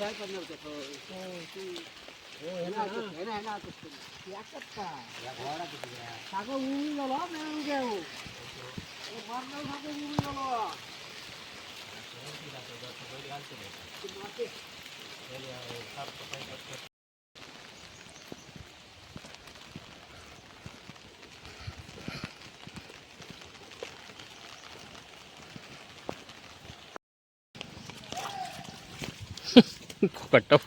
कट्टा तुला जाता नाही काय अरे कुरकुर करतात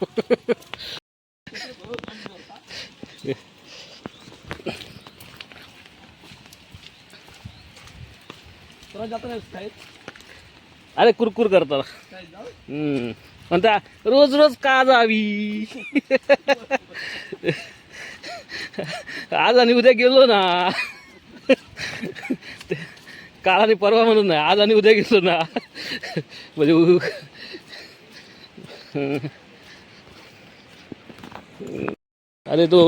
काय जाऊ? हम्म. म्हणता रोज रोज का जावी? आज आणि उद्या गेलो ना. काल आणि परवा म्हणून नाही आज आणि उद्या गेलो ना. म्हणजे अरे तो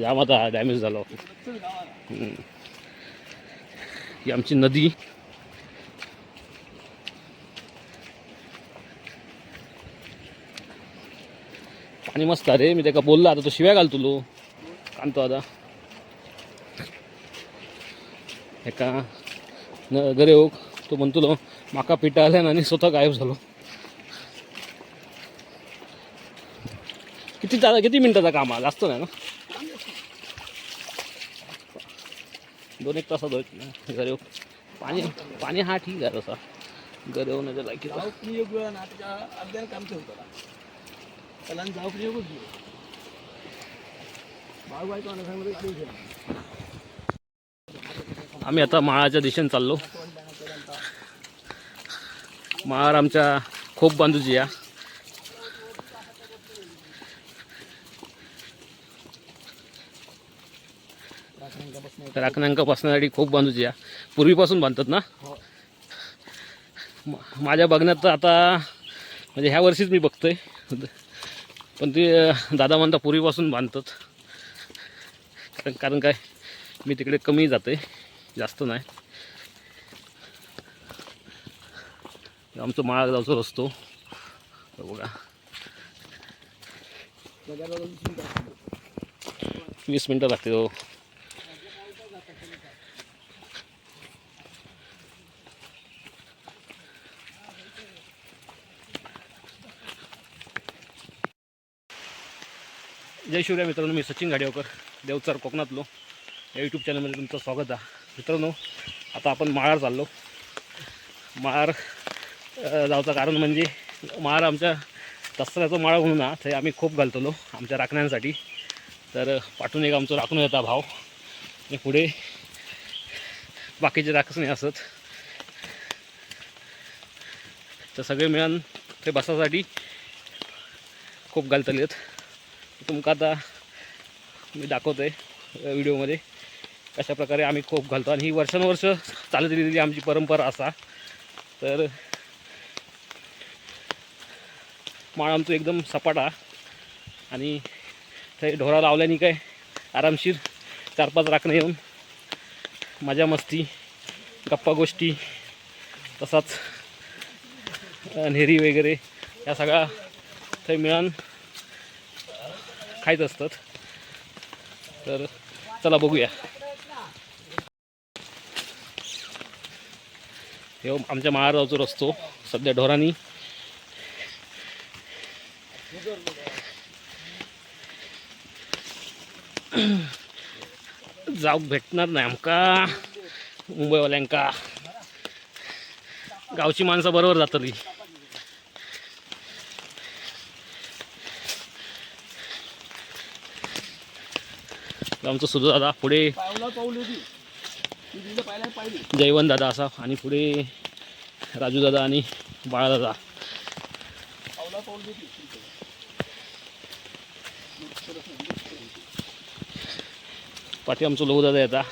जाम आता डॅमेज झाला. ही आमची नदी. आणि मस्त रे मी त्याका बोलला आता तो शिव्या घाल तुलो. कांतो आता. एका न गरे हो तो म्हणतो माका पिटाल्यान आणि स्वतः गायब झालो. किती जा किती मिनिटाचा काम आहे? जास्त नाही ना? दोन एक तासात होत गरे पाणी पाणी हा ठीक आहे तसा. नाही लायकी जाऊ प्रयोग ना त्याच्या अर्ध्याने काम ठेवतो त्याला. जाऊ आम्ही आता माळाच्या दिशेने चाललो. माळार आमच्या खोप बांधूची या. राखण्यांका बसण्यासाठी खोप बांधूची या पूर्वीपासून बांधतात ना? मा- माझ्या बघण्यात तर आता म्हणजे ह्या वर्षीच मी बघतोय. पण ते दादा म्हणता पूर्वीपासून बांधतात. कारण कारण काय? मी तिकडे कमी जाते जास्त नाही. हे आमचं माळा जाऊचा रस्तो. हे बघा. वीस मिनटं लागते हो. जय शिवराय मित्रांनो मी सचिन घाडेवकर देवचार कोकणातलो. या यूट्यूब चॅनलमध्ये तुमचं स्वागत आहे. मित्रांनो आता आपण माळार चाललो. माळार जावचं कारण म्हणजे माळार आमच्या दसऱ्याचं माळा म्हणून ना ते आम्ही खूप घालतलो आमच्या राखण्यांसाठी. तर पाठून एक आमचं राखून येता भाव. आणि पुढे बाकीचे राखच नाही असत. तर सगळे मिळून ते बसासाठी खूप घालतले आहेत तुमका आता मी दाखवतो आहे व्हिडिओमध्ये कशा प्रकारे आम्ही खोप घालतो. आणि ही वर्षानुवर्ष चालत गेलेली आमची परंपरा असा. तर माळ आमचं एकदम सपाटा आणि ते ढोरा लावल्याने काय आरामशीर चार पाच राखणं येऊन मजा मस्ती गप्पा गोष्टी तसाच नेहरी वगैरे या सगळ्या थंय मिळून. खायचं असतात. तर चला बघूया. हे आमच्या महाराजाचा रस्तो सध्या ढोरांनी. जाऊ भेटणार नाही आमका. मुंबईवाल्यांका. गावची माणसं बरोबर जातली. आमचं सुद्धा दादा पुढे जयवंत दादा असा आणि पुढे राजू दादा आणि बाळा दादा. पाठी आमचं लोक दादा येता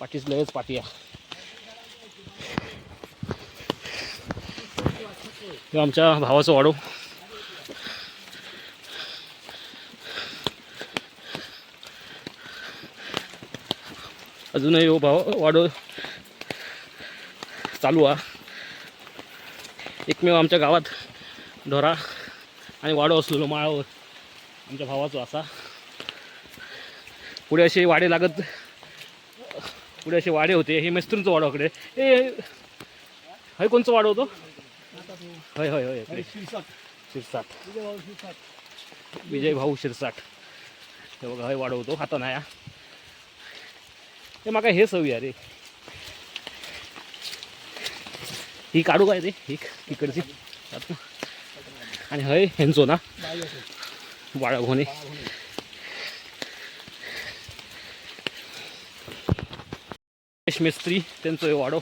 पाठीच लगेच पाठी आमच्या भावाचं वाडो. अजूनही हो भाव वाढव चालू हा. एकमेव आमच्या गावात ढोरा आणि वाडो असलेलो माळावर आमच्या भावाचा असा. पुढे असे वाडे लागत पुढे असे वाडे होते. हे मेस्त्रींचं वाडवाकडे ए हय कोणचं वाढवतो होय होय होय शिरसाट शिरसाट. विजय भाऊ शिरसाट. हे बघा हय वाढवतो हाता. नाही ते हे माका हे सवी अरे ही काढू काय ते ही इकडची आणि हय ह्यांचो ना. बाळगोने मिस्त्री त्यांचं हे वाढव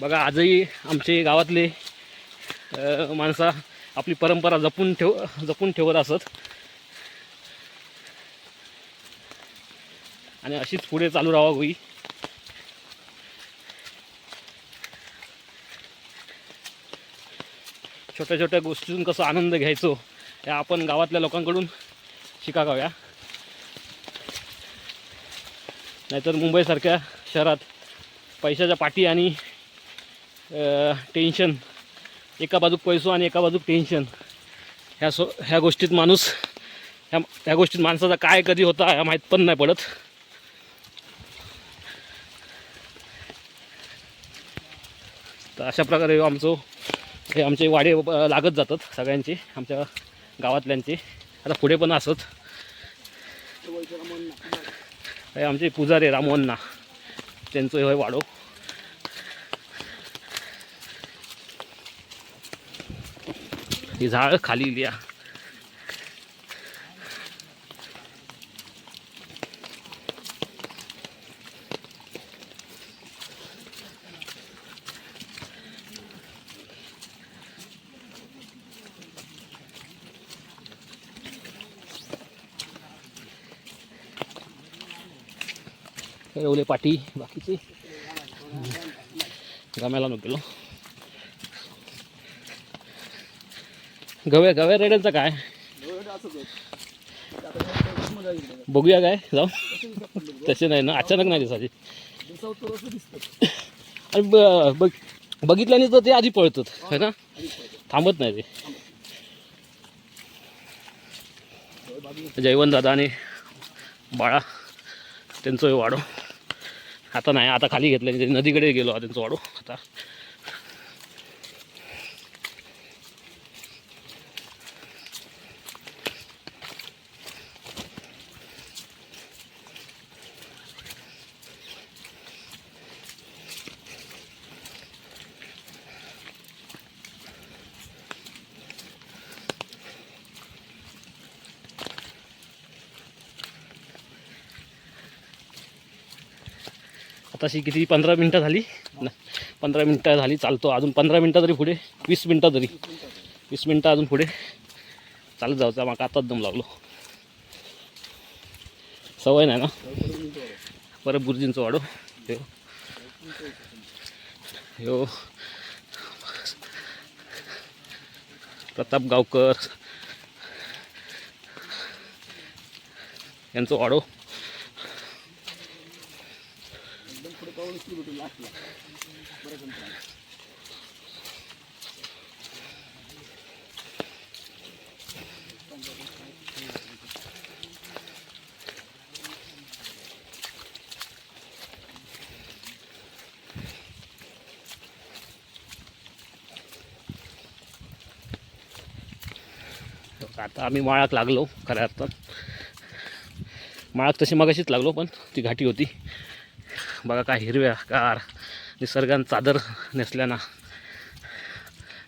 बघा आजही आमचे गावातले माणसं आपली परंपरा जपून ठेव जपून ठेवत असत. आणि अशीच पुढे चालू राहावं होई छोट्या छोट्या गोष्टीतून कसं आनंद घ्यायचो या आपण गावातल्या लोकांकडून शिकाव्या नाहीतर मुंबईसारख्या शहरात पैशाच्या पाठी आणि टेन्शन एका बाजूक पैसो आणि एका बाजूक टेन्शन ह्या सो ह्या गोष्टीत माणूस ह्या ह्या गोष्टीत माणसाचा काय कधी होता ह्या माहीत पण नाही पडत. तर अशा प्रकारे आमचं हे आमचे वाडे लागत जातात सगळ्यांचे आमच्या गावातल्यांचे. आता पुढे पण असत. हे आमचे पुजारी रामवन्ना त्यांचं हे वाडो. ही झाड खाली लिया. एवढे पाटी बाकीचे. गम्याला नको गेलो गव्या गव्या रेड्यांचं काय? बघूया काय जाऊ. तसे नाही ना अचानक नाही दिसायचे. आणि ब- बघ बघितल्याने तर ते आधी पळतात है ना? थांबत नाही ते. जयवंत दादा आणि बाळा त्यांचं वाढव. आता नाही आता खाली घेतलं ते नदीकडे गेलो हा त्यांचं वाडो आता आताशी किती? पंधरा मिनटं झाली. न पंधरा मिनटं झाली चालतो. अजून पंधरा मिनटं तरी पुढे. वीस मिनटं तरी. वीस मिनटं अजून पुढे. चालत जायचं मग आताच दम लागलो. सवय नाही ना? परत गुरुजींचं वाढो ह्यो ह्यो प्रताप गावकर. यांचं वाढो आता आम्ही माळाक लागलो खऱ्या अर्थात. माळाक तशी मगाशीच लागलो पण ती घाटी होती. बघा काय हिरव्या कार निसर्गानं चादर नेसल्यानं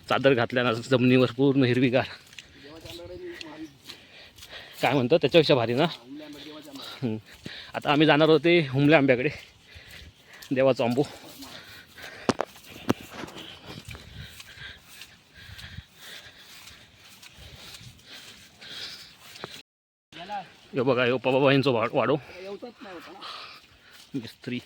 चादर घातल्याना जमिनीवर पूर्ण हिरवीगार. काय म्हणतो त्याच्यापेक्षा भारी ना? आता आम्ही जाणार होते हुमल्या आंब्याकडे देवाचा आंबो. यो बघा यो बाबा यांचं वाढ वाढो येवचाच नाही होता ना मिस्त्री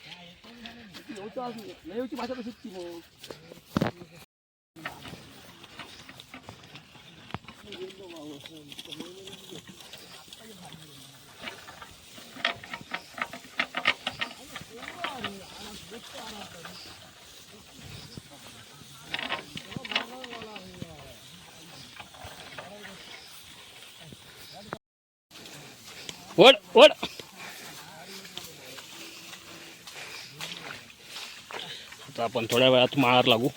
येवचा येवची वड वड. आता आपण थोड्या वेळात माळार लागू.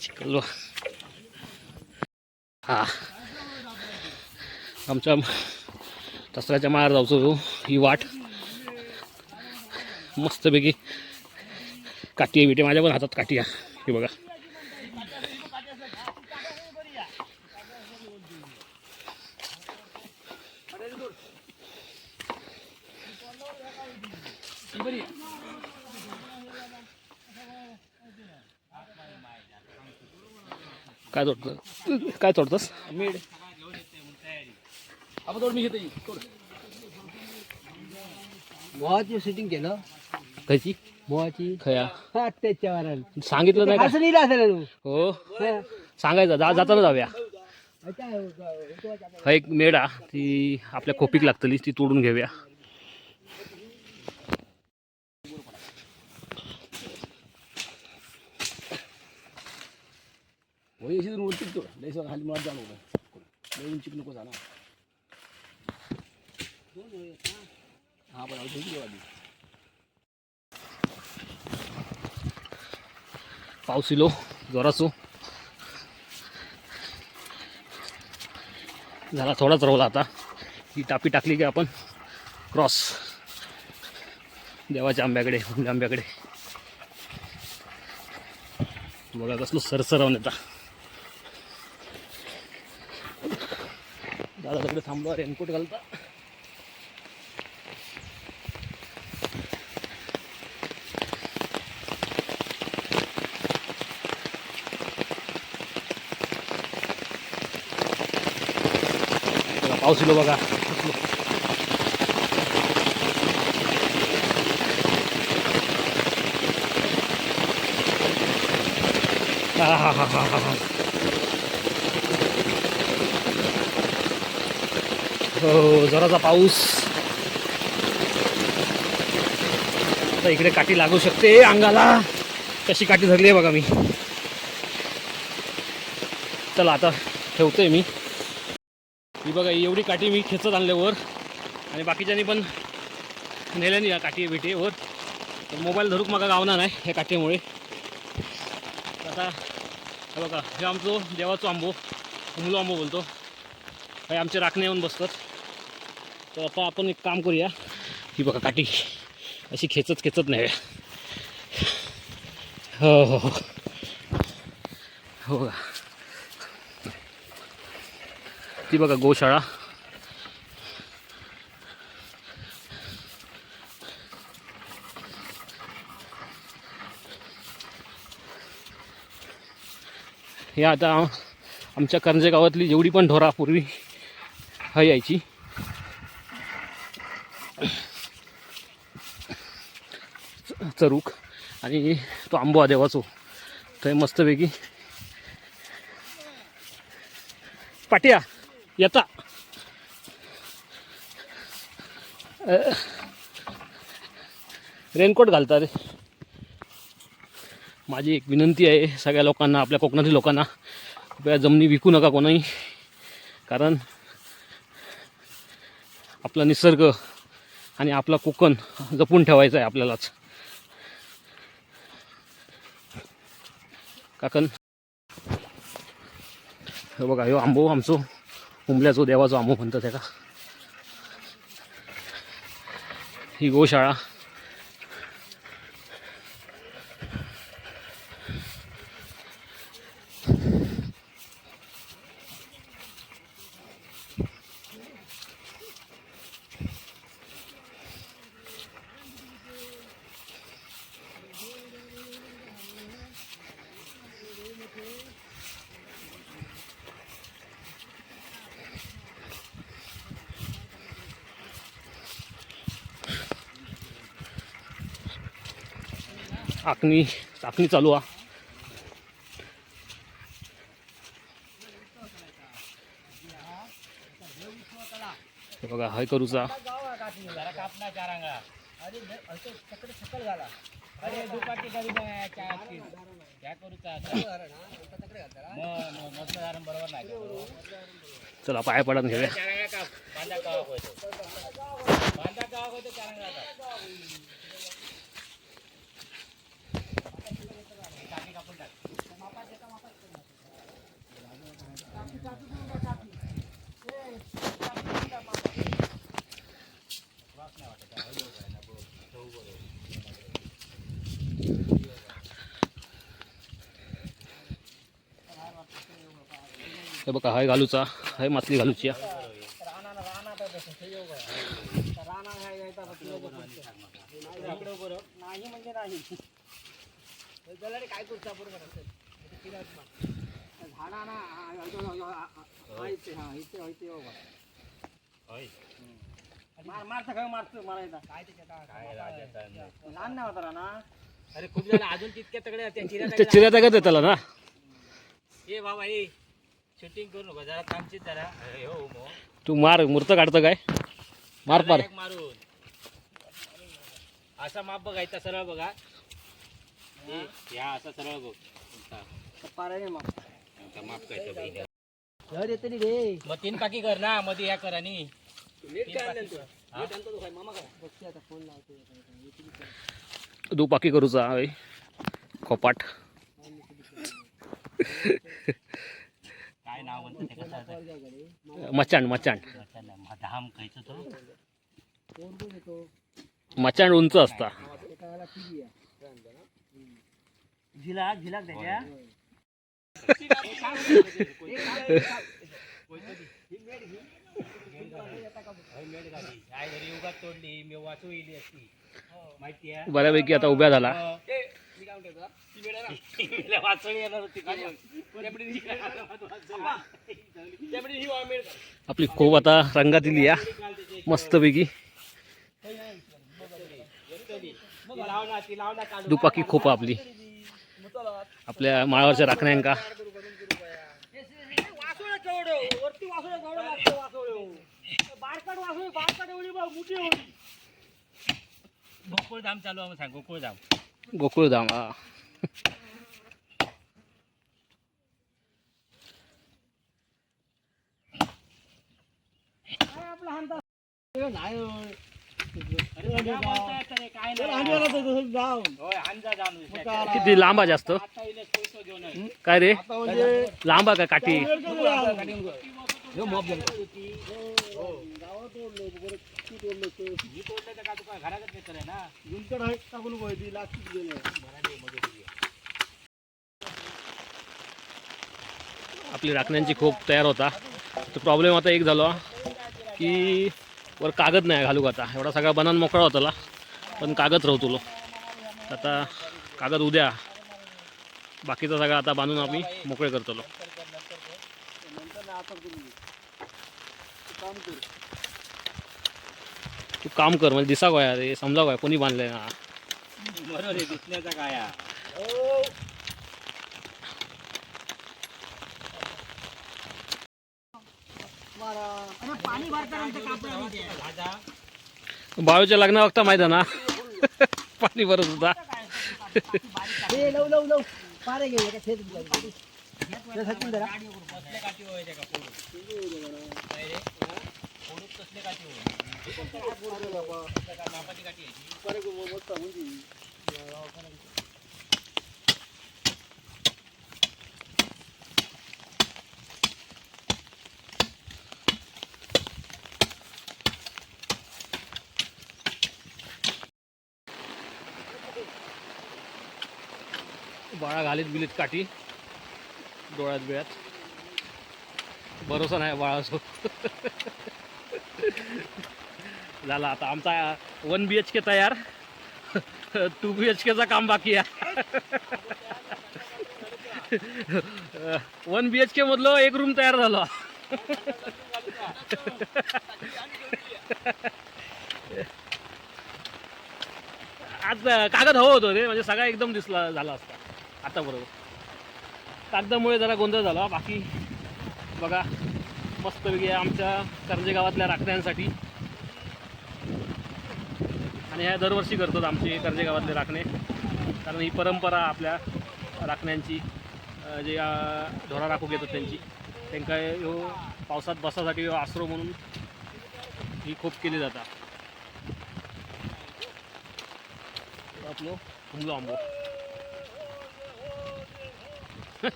चिकलो हा. आमच्या दसऱ्याच्या माळार जाऊचो ही वाट. मस्तपैकी काठी आहे बिटे. माझ्या पण हातात काठी आहे. हे बघा. काय तोडतं काय तोडतंस मीड आपण तोड मी घेतो ही, मोहाची शूटिंग केलं कशी मोहाची खया हा त्याच्यावर सांगितलं नाही का असं नाही असेल हो सांगायचं जा जाताना जाऊया हा एक मेढा ती आपल्या खोपीक लागतली ती तोडून घेऊया होय अशी वरती लय सगळं खाली मुळात जाणं होतं लय उंची नको जाणार हा पण अजून किती वाजले? पाऊस इलो जोरासो झाला थोडाच राहिला आता ही टापी टाकली की आपण क्रॉस देवाच्या आंब्याकडे हुंड्या आंब्याकडे बघा कसलं सरसरावून येता दादा तिकडे थांबलो रेनकोट घालता. पाऊस येलो बघा. हा हा हा हा हा. हो जराचा पाऊस. आता इकडे काठी लागू शकते अंगाला. कशी काठी धरली आहे बघा मी. चला आता ठेवतोय मी. ही बघा एवढी काठी मी खेचत आणल्यावर. आणि बाकीच्यांनी पण नेल्यानी या काठी भेटे वर तर मोबाईल धरूक मागा गावना नाही ह्या काठीमुळे. आता हे बघा हे आमचो देवाचो आंबो उमलो आंबो बोलतो. हे आमचे राखणे येऊन बसतात. तर आता आपण एक काम करूया. ही बघा काठी. अशी खेचत खेचत नाही हो हो हो. हो बघा. ती बघा गोशाळा. हे आता आमच्या करंजे गावातली जेवढी पण ढोरा पूर्वी हा यायची. च- चरूक आणि तो आंबो देवाचो. थंय मस्तपैकी. पाट्या येता. रेनकोट घालता रे. माझी एक विनंती आहे सगळ्या लोकांना आपल्या कोकणातील लोकांना. कृपया जमिनी विकू नका कोणाही. कारण आपला निसर्ग आणि आपला कोकण जपून ठेवायचं आहे आपल्यालाच. काकन हे बघा ह्यो आंबो आमचो. उंबल्याचो देवाचो आंबो म्हणतात त्याका ही गोशाळा आखणी चाकणी चालू आ हे बघा हय करूचा कापना चार अंगळा अरे सकल झाला अरे दुपारची कधी नाही काय असतील चालू करू मस्त झालं बरोबर चला पाया पडत घेऊया चारांगा का बांधा कावा होतो बांधा कावा होतो चारांगा का टाकी कापून टाक हे बघा हाय घालूचा हाय मातली घालूची नाही म्हणजे नाही. त्याला रे काय मारतं काय मारतो मला इथं. काय त्याच्यात लहान नाही होता ना? अरे खूप अजून तितक्या तगडे त्या चिऱ्या तगत त्याला ना ये बाबा शूटिंग करू नका जरा थांबची जरा. हो तू मार मूर्त काढतं काय? मार पार. एक मारून. असा माप बघायचा सरळ बघा. हे, या असा सरळ बघ. पाराने मग आता माप काय ते बघ. घर येते रे. मग तीन पाकी कर ना मध्ये या कर हा? लावतो दुपाकी करूचा होय खोपाट. काय नाव म्हणतो अच्छा नाही, मग धाम खायचं तो. मचांड उंच असता. झिलाक झिलाक त्याच्या बऱ्यापैकी आता उभ्या झाला. आपली खोब आता रंगात दिली या. मस्तपैकी. दुपाकी खोपा आपली. आपल्या माळावरच्या राखण्यांका वासोळं केवढं? वरती वासोळं केवढं लागतं वासोळं? बारकाट वासोळं, बारकाट एवढी बघ, मोठी एवढी. गोकुळ धाम चालू आहे सांग गोकुळ धाम गोकुळधाम हा काय किती लांबा जास्त? काय रे? लांबा का काठी? आपली राखण्यांची खूप तयार होता. तो प्रॉब्लेम आता एक झाला की वर कागद नाही घालू आता? एवढा सगळा बनान मोकळा होताला पण कागद रवतलो आता कागद उद्या. बाकीचा सगळा आता बांधून आम्ही मोकळे करतलो तू काम कर म्हणजे दिसा गोया रे समजा गोया कोणी बांधलंय ना बरोबर आहे दिसण्याचा काय हा. पाणी भरताना कापड भाजा बाळूच्या लग्ना बघता माहीत ना पाणी भरत होता हे लव लव लव पारे घेऊ का थेट जाऊ. ते सचिन जरा कसले काठी व्हायचे का फोडून काय रे फोडून कसले काठी होय मापाची काठी आहे ती. बाळा घालीत बिलीत काठी. डोळ्यात बिळ्यात. भरोसा नाही बाळासो झाला आता आमचा वन बी एच के तयार. टू बी एच केचा काम बाकी आहे. वन बी एच के मधलं एक रूम तयार झाला. आज कागद हवं होतं रे म्हणजे सगळा एकदम दिसला झाला असता. आता बरोबर. कागदामुळे जरा गोंधळ झाला बाकी बघा मस्तपैकी आमच्या कर्जे गावातल्या राखण्यांसाठी. आणि ह्या दरवर्षी करतात आमचे कर्जे गावातले राखणे. कारण ही परंपरा आपल्या राखण्यांची जे ढोरा राखू येतात त्यांची. त्यांका ह्यो पावसात बसासाठी आसरो म्हणून ही खूप केली जाता आपलो हुमलो आंबो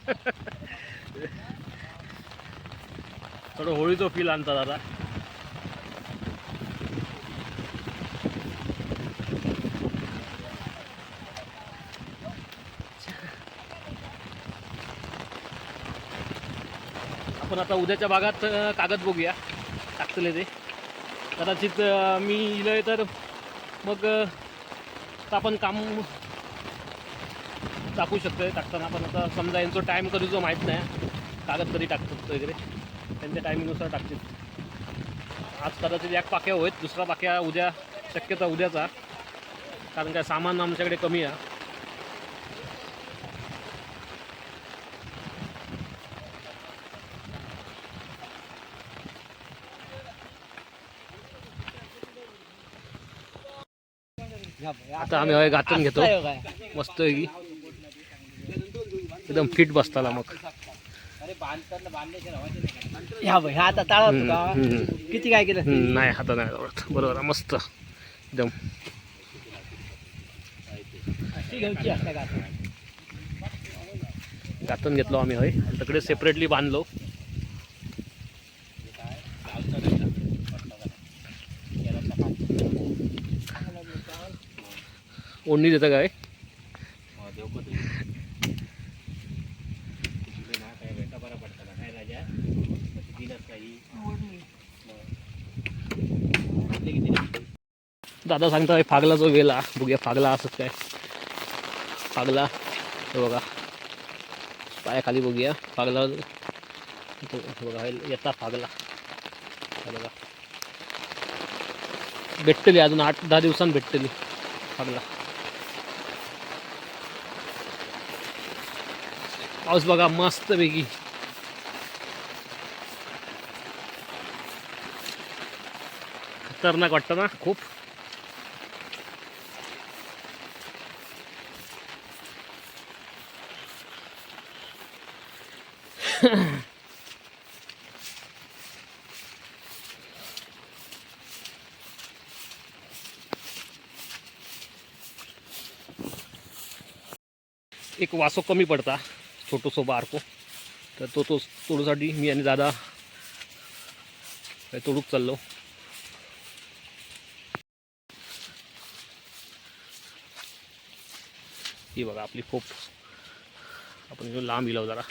थोडं होळीचो फील आणतात दादा आपण आता उद्याच्या भागात कागद बघूया टाकतले ते. कदाचित मी इलंय तर मग आपण काम टाकू शकतो टाकताना पण आता समजा यांचा टाईम कधी जो माहीत नाही. कागद कधी टाकतात वगैरे. त्यांच्या टायमिंगनुसार टाकतील. आज कदाचित एक पाक्या होईत दुसरा पाक्या उद्या शक्यता उद्याचा. कारण काय सामान आमच्याकडे कमी आहे. आता आम्ही घातून घेतो. मस्त की एकदम फिट बसताला मग? ह्या ह्या आता ताळा किती काय केलं? नाही हाता नाही आवडत. बरोबर मस्त. एकदम? घातून घेतलो आम्ही हय. तिकडे सेपरेटली बांधलो. ओढणी देतं काय हो, देव पण देईल. तुझे ना काय भेटा बरा पडता का? काय राजा मग दिलंच काही आपले किती नाही? दादा सांगता फागला जो गेला बघूया फागला असत काय. फागला हे बघा. पायाखाली बघूया फागला बघा येता फागला. बघा. भेटतली अजून आठ दहा दिवसांनी भेटतली फागला. पाऊस बघा मस्त पैकी खतरनाक वाटतं ना? खूप. एक वासो कमी पडता छोटोसो बारको. तर तो तो तोडूसाठी मी आणि दादा तोडूक चाललो. ही बघा आपली खूप. आपण लांब इलाव जरा.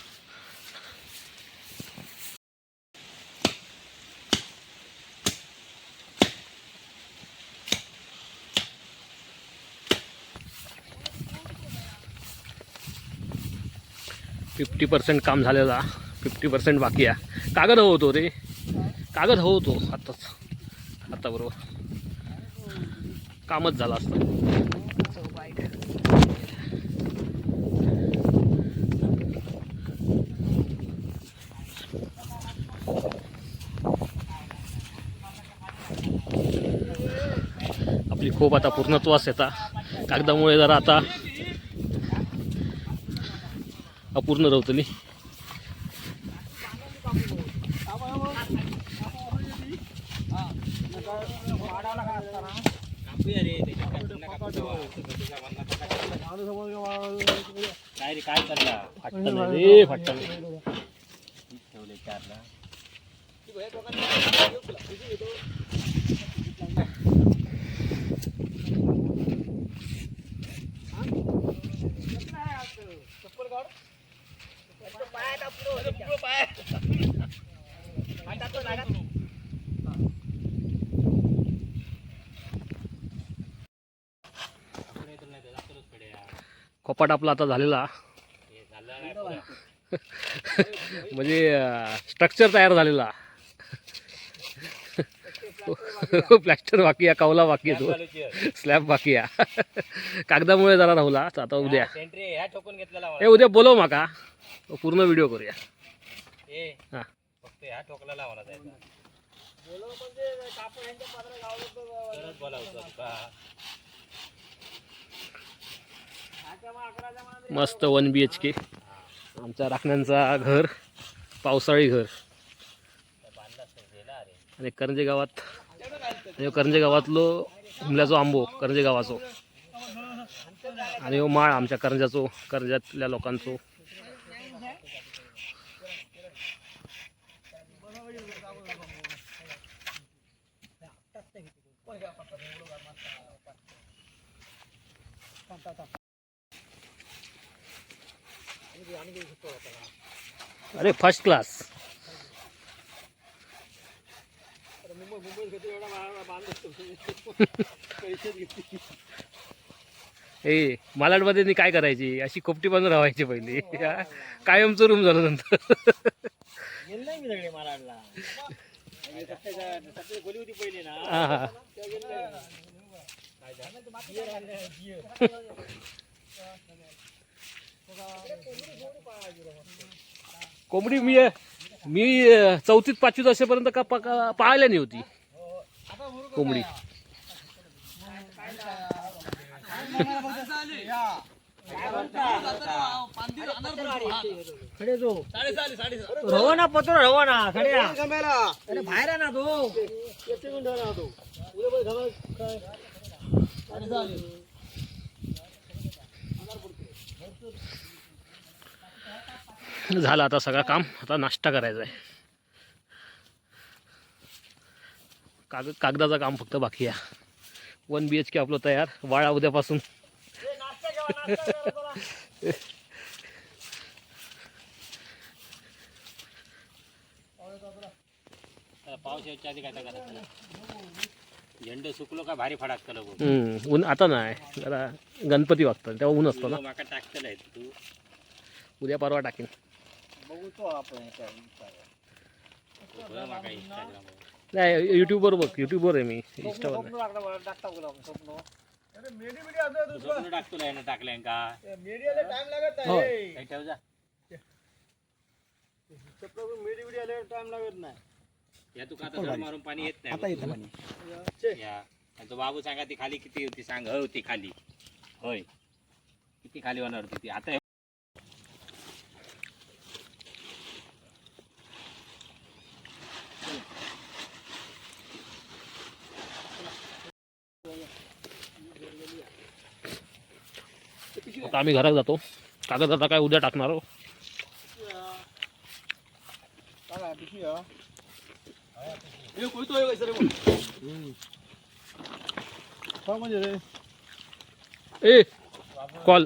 फिफ्टी पर्सेंट काम झालेला फिफ्टी पर्सेंट बाकी आहे. कागद हवं होतो रे. कागद हवं होतो आत्ताच आत्ता बरोबर. कामच झालं असतं. आपली खूप आता पूर्णत्वास येता. कागदामुळे जरा आता अपूर्ण रवतली. काय रे काय करला फाटतं नाही रे फाटतं नाही ठेवले चारला पुढे तर नाही तर जातोच पुढे यार. कपाट आपला आता झालेला. म्हणजे स्ट्रक्चर तयार झालेला. प्लॅस्टर बाकी आहे कवला बाकी. तो. स्लॅब बाकी आहे. कागदामुळे जरा राहुला आता उद्या. हा, उद्या बोलव माका. पूर्ण व्हिडिओ करूया. ए हा. फक्त ह्या ठोकलेला मला जायचा बोलव म्हणजे कापड ह्यांच्या पदरात गावलं तर तरच बोलावतो तुका ह्याच्या मस्त वन बी एच के आमच्या राखण्यांचा घर पावसाळी घर. आणि करंजे गावात आणि करंजे गावातलो हुमल्याचो आंबो करंजे गावाचो. आणि हो माळ आमच्या करंजाचो करंजातल्या लोकांचो. अरे फर्स्ट क्लास ए मालाडमध्ये काय करायची? अशी कोपटी पण राहायची पहिली. कायम कायमचं रूम झालं नंतर. मालाडला हा. कोंबडी मी मी चौथीत पाचवीत असेपर्यंत का पाहायला नाही होती. कोंबडी. रवाना पत्र रवाना खड्या. अरे बाहेर ना तो. झालं आता सगळं काम. आता नाश्ता करायचा आहे. काग कागदाचं काम फक्त बाकी आहे. वन बी एच के आपलं तयार. वाळा उद्यापासून. पाऊस यायच्या आधी काय करायचं झेंडू सुकलो का भारी फडाक केलं ऊन आता नाही. जरा गणपती वागतात. तेव्हा ऊन असतं ना. टाकतलं आहे तू. उद्या परवा टाकेन. बघू तो आपण नाही युट्यूबवर बघ युट्यूबवर आहे मी इंस्टावर नाही. टाकलंय का टाइम लागत हो. ठेव जा. आले टाइम लागत नाही या तू आता जर मारून पाणी येत नाही. या. तो बाबू सांगा ती खाली किती होती? सांग हो ती खाली. होय. किती खाली होणार होती ती? आता आता आम्ही घरात जातो. कागद आता काय उद्या टाकणार आहो. ए कॉल